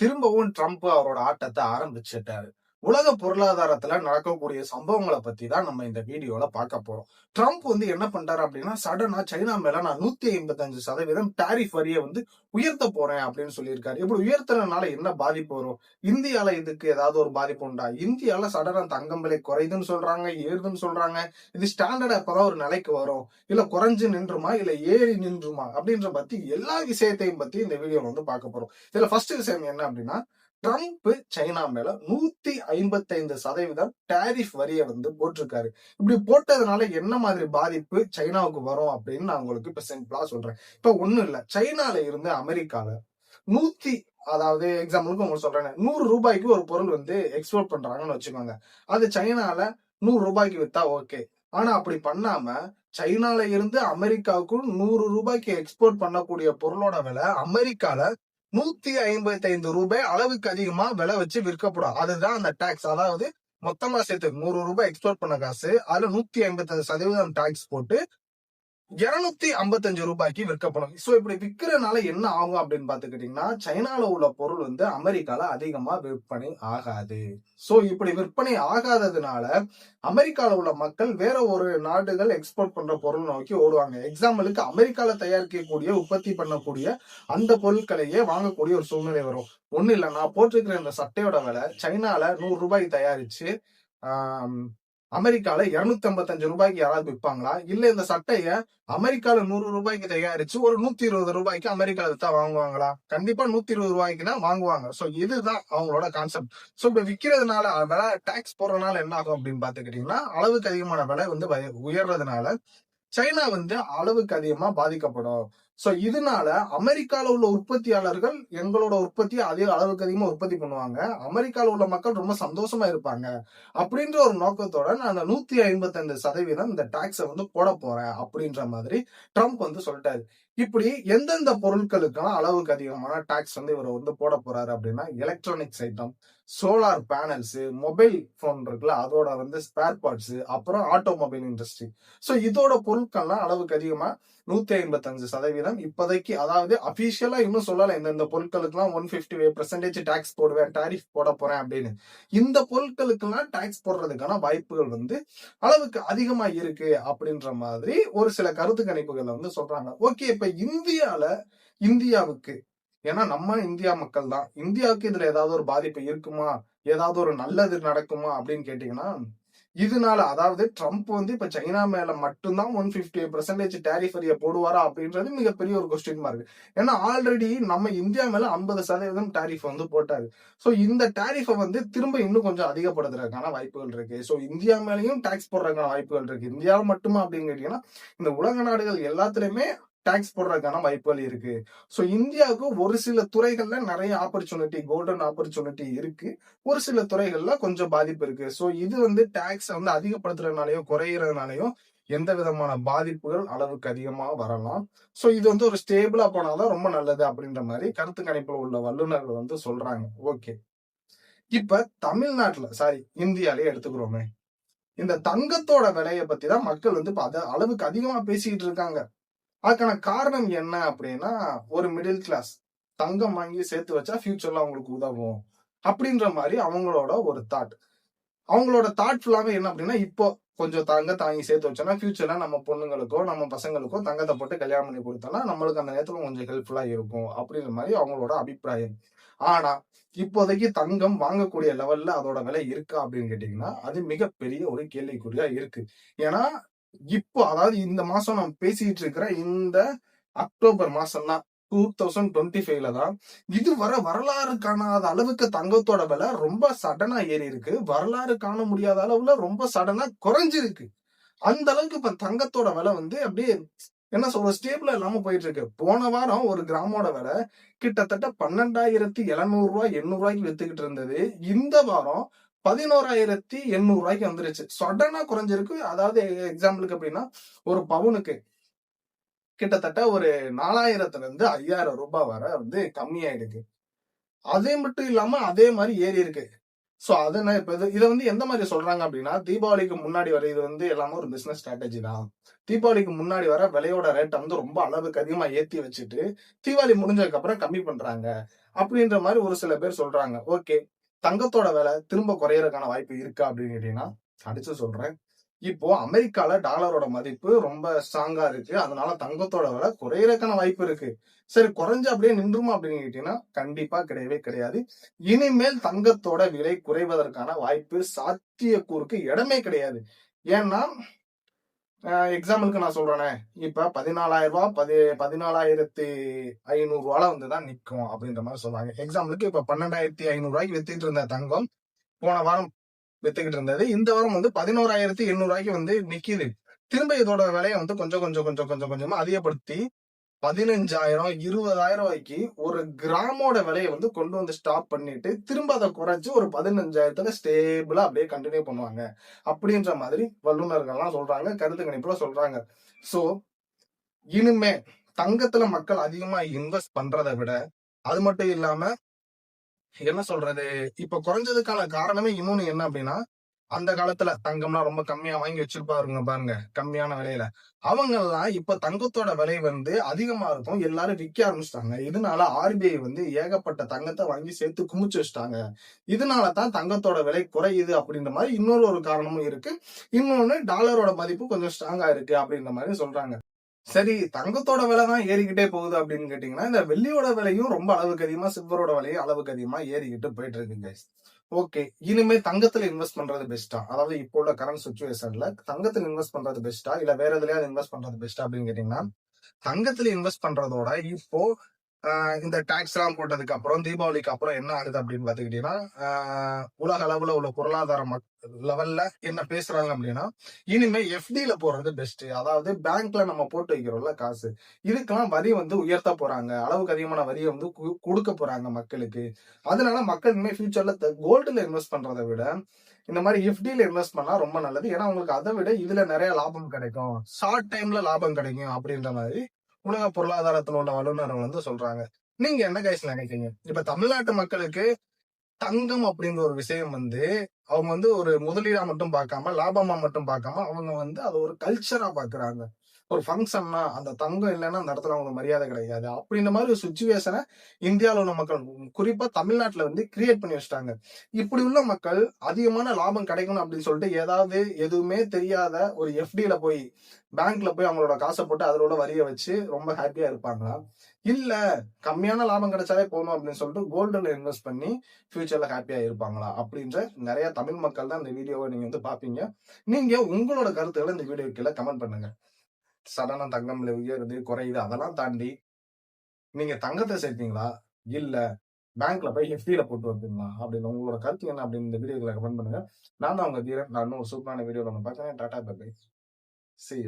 திரும்பவும் ட்ரம்ப் அவரோட ஆட்டத்தை ஆரம்பிச்சிட்டாரு. உலக பொருளாதாரத்துல நடக்கக்கூடிய சம்பவங்களை பத்தி தான் நம்ம இந்த வீடியோல பார்க்க போறோம். ட்ரம்ப் வந்து என்ன பண்றாரு அப்படின்னா சடனா சைனா மேல நான் நூத்தி ஐம்பத்தஞ்சு சதவீதம் டாரிஃப் வரியை வந்து உயர்த்த போறேன் அப்படின்னு சொல்லியிருக்காரு. இப்படி உயர்த்துறதுனால என்ன பாதிப்பு வரும்? இந்தியால இதுக்கு ஏதாவது ஒரு பாதிப்பு உண்டா? இந்தியால சடனா தங்கம் விலை குறையுதுன்னு சொல்றாங்க ஏறுதுன்னு சொல்றாங்க. இது ஸ்டாண்டர்ட் அப்பதான் ஒரு நிலைக்கு வரும். இல்ல குறைஞ்சு நின்றுமா? இல்ல ஏறி நின்றுமா? அப்படின்ற பத்தி எல்லா விஷயத்தையும் பத்தி இந்த வீடியோல வந்து பார்க்க போறோம். இதுல ஃபர்ஸ்ட் விஷயம் என்ன அப்படின்னா ட்ரம்ப் சைனா மேல நூத்தி ஐம்பத்தி ஐந்து சதவீதம் டேரிஃப் வரியை வந்து போட்டிருக்காரு. இப்படி போட்டதுனால என்ன மாதிரி பாதிப்பு சைனாவுக்கு வரும் அப்படின்னு நான் உங்களுக்கு இப்ப சிம்பிளா சொல்றேன். இப்ப ஒண்ணும் இல்ல. சைனால இருந்து அமெரிக்கால நூத்தி அதாவது எக்ஸாம்பிளுக்கு உங்களுக்கு சொல்றேன் நூறு ரூபாய்க்கு ஒரு பொருள் வந்து எக்ஸ்போர்ட் பண்றாங்கன்னு வச்சுக்கோங்க. அது சைனால நூறு ரூபாய்க்கு வித்தா ஓகே ஆனா அப்படி பண்ணாம சைனால இருந்து அமெரிக்காவுக்கும் நூறு ரூபாய்க்கு எக்ஸ்போர்ட் பண்ணக்கூடிய பொருளோட விலை அமெரிக்கால நூத்தி ஐம்பத்தி ஐந்து ரூபாய் அளவுக்கு அதிகமா விலை வச்சு விற்கப்படும். அதுதான் அந்த டாக்ஸ் அதாவது மொத்தமா சேர்த்து நூறு ரூபாய் எக்ஸ்போர்ட் பண்ண காசு. அதுல நூத்தி ஐம்பத்தி சதவீதம் டாக்ஸ் போட்டு இருநூத்தி ஐம்பத்தஞ்சு ரூபாய்க்கு விற்கப்படும். சோ இப்படி விற்கிறனால என்ன ஆகும் அப்படின்னு பாத்துக்கிட்டீங்கன்னா சைனால உள்ள பொருள் வந்து அமெரிக்கால அதிகமா விற்பனை ஆகாது. சோ இப்படி விற்பனை ஆகாததுனால அமெரிக்கால உள்ள மக்கள் வேற ஒரு நாடுகள் எக்ஸ்போர்ட் பண்ற பொருள் நோக்கி ஓடுவாங்க. எக்ஸாம்பிளுக்கு அமெரிக்கால தயாரிக்கக்கூடிய உற்பத்தி பண்ணக்கூடிய அந்த பொருட்களையே வாங்கக்கூடிய ஒரு சூழ்நிலை வரும். ஒண்ணு இல்ல நான் போட்டிருக்கிற இந்த சட்டையோட விலை சைனால நூறு ரூபாய் தயாரிச்சு ஆஹ் அமெரிக்கால இருநூத்தி ஐம்பத்தஞ்சு ரூபாய்க்கு யாராவது விற்பாங்களா இல்ல இந்த சட்டைய அமெரிக்கால நூறு ரூபாய்க்கு தயாரிச்சு ஒரு நூத்தி இருபது ரூபாய்க்கு அமெரிக்கால வித்தா வாங்குவாங்களா? கண்டிப்பா நூத்தி இருபது ரூபாய்க்கு தான் வாங்குவாங்க. சோ இதுதான் அவங்களோட கான்செப்ட் சோ இப்ப விக்கிறதுனால விலை டாக்ஸ் போடுறதுனால என்ன ஆகும் அப்படின்னு பாத்துக்கிட்டீங்கன்னா அளவுக்கு அதிகமான விலை வந்து உயர்றதுனால சைனா வந்து அளவுக்கு அதிகமா பாதிக்கப்படும். சோ இதனால அமெரிக்கால உள்ள உற்பத்தியாளர்கள் எங்களோட உற்பத்தியை அதே அளவுக்கு அதிகமா உற்பத்தி பண்ணுவாங்க. அமெரிக்கால உள்ள மக்கள் ரொம்ப சந்தோஷமா இருப்பாங்க. அப்படின்ற ஒரு நோக்கத்தோட நான் அந்த நூத்தி ஐம்பத்தைந்து சதவீதம் இந்த டாக்ஸை வந்து போட போறேன் அப்படின்ற மாதிரி ட்ரம்ப் வந்து சொல்லிட்டாரு. இப்படி எந்தெந்த பொருட்களுக்கெல்லாம் அளவுக்கு அதிகமான டாக்ஸ் வந்து இவர் வந்து போட போறாரு அப்படின்னா electronics item solar panels mobile phone இருக்குல்ல அதோட வந்து ஸ்பேர் பார்ட்ஸ் அப்புறம் ஆட்டோமொபைல் இண்டஸ்ட்ரி ஸோ இதோட பொருட்கள்லாம் அளவுக்கு அதிகமா நூத்தி ஐம்பத்தஞ்சு சதவீதம் இப்போதைக்கு அதாவது அபிஷியலா இன்னும் சொல்லல இந்தந்த பொருட்களுக்குலாம் ஒன் பிப்டி பெர்சன்டேஜ் டாக்ஸ் போடுவேன் டாரிஃப் போட போறேன் அப்படின்னு. இந்த பொருட்களுக்கெல்லாம் டாக்ஸ் போடுறதுக்கான வாய்ப்புகள் வந்து அளவுக்கு அதிகமா இருக்கு அப்படின்ற மாதிரி ஒரு சில கருத்து கணிப்புகளை வந்து சொல்றாங்க. ஓகே இப்ப இந்தியால இந்தியாவுக்கு ஏன்னா நம்ம இந்தியா மக்கள் தான். இந்தியாவுக்கு இதுல ஏதாவது ஒரு பாதிப்பு இருக்குமா? ஏதாவது ஒரு நல்லது நடக்குமா? அப்படின்னு கேட்டீங்கன்னா இதனால அதாவது ட்ரம்ப் வந்து இப்ப சைனா மேல மட்டும்தான் ஒன் பிப்டி பெர்சன்டேஜ் டேரிஃப் வரிய போடுவாரா அப்படின்றது மிகப்பெரிய ஒரு கொஸ்டின் மார்க் ஏன்னா ஆல்ரெடி நம்ம இந்தியா மேல ஐம்பது சதவீதம் டேரிஃப் வந்து போட்டாரு. சோ இந்த டேரிஃபை வந்து திரும்ப இன்னும் கொஞ்சம் அதிகப்படுத்துறதுக்கான வாய்ப்புகள் இருக்கு. சோ இந்தியா மேலேயும் டாக்ஸ் போடுறதுக்கான வாய்ப்புகள் இருக்கு. இந்தியாவில் மட்டுமா அப்படின்னு கேட்டீங்கன்னா இந்த உலக நாடுகள் எல்லாத்துலயுமே டாக்ஸ் போடுறதுக்கான வாய்ப்புகள் இருக்கு. ஸோ இந்தியாவுக்கு ஒரு சில துறைகள்ல நிறைய ஆப்பர்ச்சுனிட்டி கோல்டன் ஆப்பர்ச்சுனிட்டி இருக்கு. ஒரு சில துறைகள்ல கொஞ்சம் பாதிப்பு இருக்கு. சோ இது வந்து டாக்ஸ் வந்து அதிகப்படுத்துறதுனாலயோ குறையிறதுனாலயோ எந்த விதமான பாதிப்புகள் அளவுக்கு அதிகமா வரலாம். சோ இது வந்து ஒரு ஸ்டேபிளா போனாதான் ரொம்ப நல்லது அப்படின்ற மாதிரி கருத்து கணிப்புல உள்ள வல்லுநர்கள் வந்து சொல்றாங்க. ஓகே இப்ப தமிழ்நாட்டுல சாரி இந்தியாலே எடுத்துக்கிறோமே. இந்த தங்கத்தோட விலையை பத்தி தான் மக்கள் வந்து இப்போ அதை அளவுக்கு அதிகமா பேசிக்கிட்டு இருக்காங்க. அதுக்கான காரணம் என்ன அப்படின்னா ஒரு மிடில் கிளாஸ் தங்கம் வாங்கி சேர்த்து வச்சா ஃபியூச்சர்ல அவங்களுக்கு உதவும் அப்படின்ற மாதிரி அவங்களோட ஒரு தாட் அவங்களோட தாட் ஃபுல்லாவே என்ன அப்படின்னா இப்போ கொஞ்சம் தங்க தாங்கி சேர்த்து வச்சோம்னா ஃபியூச்சர்ல நம்ம பொண்ணுங்களுக்கோ நம்ம பசங்களுக்கோ தங்கத்தை போட்டு கல்யாணம் பண்ணி கொடுத்தோம்னா நம்மளுக்கு அந்த நேரத்துல கொஞ்சம் ஹெல்ப்ஃபுல்லா இருக்கும் அப்படின்ற மாதிரி அவங்களோட அபிப்பிராயம். ஆனா இப்போதைக்கு தங்கம் வாங்கக்கூடிய லெவல்ல அதோட விலை இருக்கா அப்படின்னு கேட்டீங்கன்னா அது மிகப்பெரிய ஒரு கேள்விக்குறியா இருக்கு. ஏன்னா இப்போ அதாவது இந்த மாசம் நான் பேசிக்கிட்டு இருக்கிற இந்த அக்டோபர் மாசம் தான் டூ தௌசண்ட் டுவெண்ட்டி ஃபைவ்ல தான் இதுவரை வரலாறு காணாத அளவுக்கு தங்கத்தோட விலை ரொம்ப சடனா ஏறி இருக்கு. வரலாறு காண முடியாத அளவுல ரொம்ப சடனா குறைஞ்சிருக்கு. அந்த அளவுக்கு இப்ப தங்கத்தோட விலை வந்து அப்படியே என்ன சொல்ற ஸ்டேபிளா இல்லாம போயிட்டு இருக்கு. போன வாரம் ஒரு கிராமோட விலை கிட்டத்தட்ட பன்னெண்டாயிரத்தி எழுநூறு ரூபாய் எண்ணூறு ரூபாய்க்கு வித்துக்கிட்டு இருந்தது. இந்த வாரம் பதினோராயிரத்தி எண்ணூறு ரூபாய்க்கு வந்துருச்சு. சடனா குறைஞ்சிருக்கு. அதாவது எக்ஸாம்பிளுக்கு அப்படின்னா ஒரு பவுனுக்கு கிட்டத்தட்ட ஒரு நாலாயிரத்துல இருந்து ஐயாயிரம் ரூபாய் வரை வந்து கம்மியாயிருக்கு அதே மட்டும் இல்லாம அதே மாதிரி ஏறி இருக்கு. சோ அது என்ன இப்ப இது- இதை வந்து எந்த மாதிரி சொல்றாங்க அப்படின்னா தீபாவளிக்கு முன்னாடி வர இது வந்து எல்லாமே ஒரு பிசினஸ் ஸ்ட்ராட்டஜி தான். தீபாவளிக்கு முன்னாடி வர விலையோட ரேட்டை வந்து ரொம்ப அளவுக்கு அதிகமா ஏத்தி வச்சுட்டு தீபாவளி முடிஞ்சதுக்கு அப்புறம் கம்மி பண்றாங்க. அப்படின்ற மாதிரி ஒரு சில பேர் சொல்றாங்க. ஓகே தங்கத்தோட விலை திரும்ப குறையறதுக்கான வாய்ப்பு இருக்கா அப்படின்னு கேட்டீங்கன்னா அடிச்சு சொல்றேன். இப்போ அமெரிக்கால டாலரோட மதிப்பு ரொம்ப ஸ்ட்ராங்கா இருக்கு. அதனால தங்கத்தோட விலை குறையறதுக்கான வாய்ப்பு இருக்கு. சரி குறைஞ்சு அப்படியே நின்றுமா அப்படின்னு கேட்டீங்கன்னா கண்டிப்பா கிடையவே கிடையாது. இனிமேல் தங்கத்தோட விலை குறைவதற்கான வாய்ப்பு சாத்தியக்கூறுக்கு இடமே கிடையாது. ஏன்னா எக்ஸாம்பிளுக்கு நான் சொல்றேனே. இப்ப பதினாலாயிரம் ரூபா பதி பதினாலாயிரத்தி ஐநூறு ரூபால வந்து தான் நிக்கும் அப்படின்ற மாதிரி சொல்றாங்க. எக்ஸாம்பிளுக்கு இப்ப பன்னெண்டாயிரத்தி ஐநூறு ரூபாய்க்கு வித்துட்டு இருந்த தங்கம் போன வாரம் வித்துக்கிட்டு இருந்தது. இந்த வாரம் வந்து பதினோராயிரத்தி எண்ணூறு ரூபாய்க்கு வந்து நிக்குது. திரும்ப இதோட விலையை வந்து கொஞ்சம் கொஞ்சம் கொஞ்சம் கொஞ்சம் கொஞ்சமா அதிகப்படுத்தி பதினஞ்சாயிரம் இருபதாயிரம் ரூபாய்க்கு ஒரு கிராமோட விலையை வந்து கொண்டு வந்து ஸ்டாப் பண்ணிட்டு திரும்ப அதை குறைச்சு ஒரு பதினஞ்சாயிரத்துல ஸ்டேபிளா அப்படியே கண்டினியூ பண்ணுவாங்க. அப்படின்ற மாதிரி வல்லுநர்கள்லாம் சொல்றாங்க கருத்து கணிப்புல சொல்றாங்க. சோ இனிமே தங்கத்துல மக்கள் அதிகமா இன்வெஸ்ட் பண்றதை விட அது மட்டும் இல்லாம என்ன சொல்றது? இப்ப குறைஞ்சதுக்கான காரணமே இன்னொன்னு என்ன அப்படின்னா அந்த காலத்துல தங்கம்லாம் ரொம்ப கம்மியா வாங்கி வச்சிருப்பாருங்க பாருங்க கம்மியான விலையில. அவங்க எல்லாம் இப்ப தங்கத்தோட விலை வந்து அதிகமா இருக்கும். எல்லாரும் விற்க ஆரம்பிச்சிட்டாங்க. இதனால ஆர்பிஐ வந்து ஏகப்பட்ட தங்கத்தை வாங்கி சேர்த்து குமிச்சு வச்சிட்டாங்க. இதனால தான் தங்கத்தோட விலை குறையுது அப்படின்ற மாதிரி இன்னொரு ஒரு காரணமும் இருக்கு. இன்னொன்னு டாலரோட மதிப்பு கொஞ்சம் ஸ்ட்ராங்கா இருக்கு அப்படின்ற மாதிரி சொல்றாங்க. சரி தங்கத்தோட விலை தான் ஏறிக்கிட்டே போகுது அப்படின்னு கேட்டீங்கன்னா இந்த வெள்ளியோட விலையும் ரொம்ப அளவுக்கு அதிகமா சில்வரோட விலையும் அளவுக்கு அதிகமா ஏறிக்கிட்டு போயிட்டு இருக்குங்க. ஓகே இனிமே தங்கத்துல இன்வெஸ்ட் பண்றது பெஸ்டா அதாவது இப்போ உள்ள கரண்ட் சுச்சுவேஷன்ல தங்கத்துல இன்வெஸ்ட் பண்றது பெஸ்டா இல்ல வேற எதுலயாவது இன்வெஸ்ட் பண்றது பெஸ்டா அப்படின்னு கேட்டீங்கன்னா தங்கத்துல இன்வெஸ்ட் பண்றதோட இப்போ இந்த டாக்ஸ் எல்லாம் போட்டதுக்கு அப்புறம் தீபாவளிக்கு அப்புறம் என்ன ஆகுது அப்படின்னு பாத்துக்கிட்டீங்கன்னா உலக அளவுல உள்ள பொருளாதார லெவல்ல என்ன பேசுறாங்க அப்படின்னா இனிமே எஃப்டில போறது பெஸ்ட் அதாவது பேங்க்ல நம்ம போட்டு வைக்கிறோம்ல காசு. இதுக்கெல்லாம் வரி வந்து உயர்த்த போறாங்க. அளவுக்கு அதிகமான வரியை வந்து கு- கொடுக்க போறாங்க மக்களுக்கு. அதனால மக்கள் இனிமே ஃபியூச்சர்ல கோல்டுல இன்வெஸ்ட் பண்றதை விட இந்த மாதிரி எஃப்டில இன்வெஸ்ட் பண்ணா ரொம்ப நல்லது. ஏன்னா உங்களுக்கு அதை விட இதுல நிறைய லாபம் கிடைக்கும். ஷார்ட் டைம்ல லாபம் கிடைக்கும் அப்படின்ற மாதிரி உலக பொருளாதாரத்தினோட உள்ள வல்லுநர்கள் வந்து சொல்றாங்க. நீங்க என்ன கைஸ் நினைக்கிறீங்க? இப்ப தமிழ்நாட்டு மக்களுக்கு தங்கம் அப்படிங்கிற ஒரு விஷயம் வந்து அவங்க வந்து ஒரு முதலீடா மட்டும் பார்க்காம லாபமா மட்டும் பார்க்காம அவங்க வந்து அதை ஒரு கல்ச்சரா பாக்குறாங்க ஒரு ஃபங்க்ஷன்னா அந்த தங்கம் இல்லைன்னா அந்த இடத்துல அவங்களுக்கு மரியாதை கிடையாது. அப்படின்ற மாதிரி ஒரு சுச்சுவேஷனை இந்தியாவில் உள்ள மக்கள் குறிப்பா தமிழ்நாட்டுல வந்து கிரியேட் பண்ணி வச்சிட்டாங்க. இப்படி உள்ள மக்கள் அதிகமான லாபம் கிடைக்கணும் அப்படின்னு சொல்லிட்டு ஏதாவது எதுவுமே தெரியாத ஒரு எஃப்டில போய் பேங்க்ல போய் அவங்களோட காசை போட்டு அதோட வரிய வச்சு ரொம்ப ஹாப்பியா இருப்பாங்களா? இல்ல கம்மியான லாபம் கிடைச்சாலே போகணும் அப்படின்னு சொல்லிட்டு கோல்டுல இன்வெஸ்ட் பண்ணி ஃபியூச்சர்ல ஹாப்பியா இருப்பாங்களா? அப்படின்ற நிறைய தமிழ் மக்கள் தான் இந்த வீடியோவை நீங்க வந்து பாப்பீங்க நீங்க உங்களோட கருத்துக்களை இந்த வீடியோ கீழே கமெண்ட் பண்ணுங்க. சடனா தங்கம் உயருது குறையுது அதெல்லாம் தாண்டி நீங்க தங்கத்தை சேர்த்தீங்களா? இல்ல பேங்க்ல போய் எஃப்டில போட்டு வந்துங்களா அப்படின்னு உங்களோட கருத்து என்ன அப்படின்னு இந்த வீடியோல கமெண்ட் பண்ணுங்க. நான் தான் உங்க தீரன் நான் இன்னும் ஒரு சூப்பரான வீடியோ நம்ம பார்த்தேன் டாடா பை see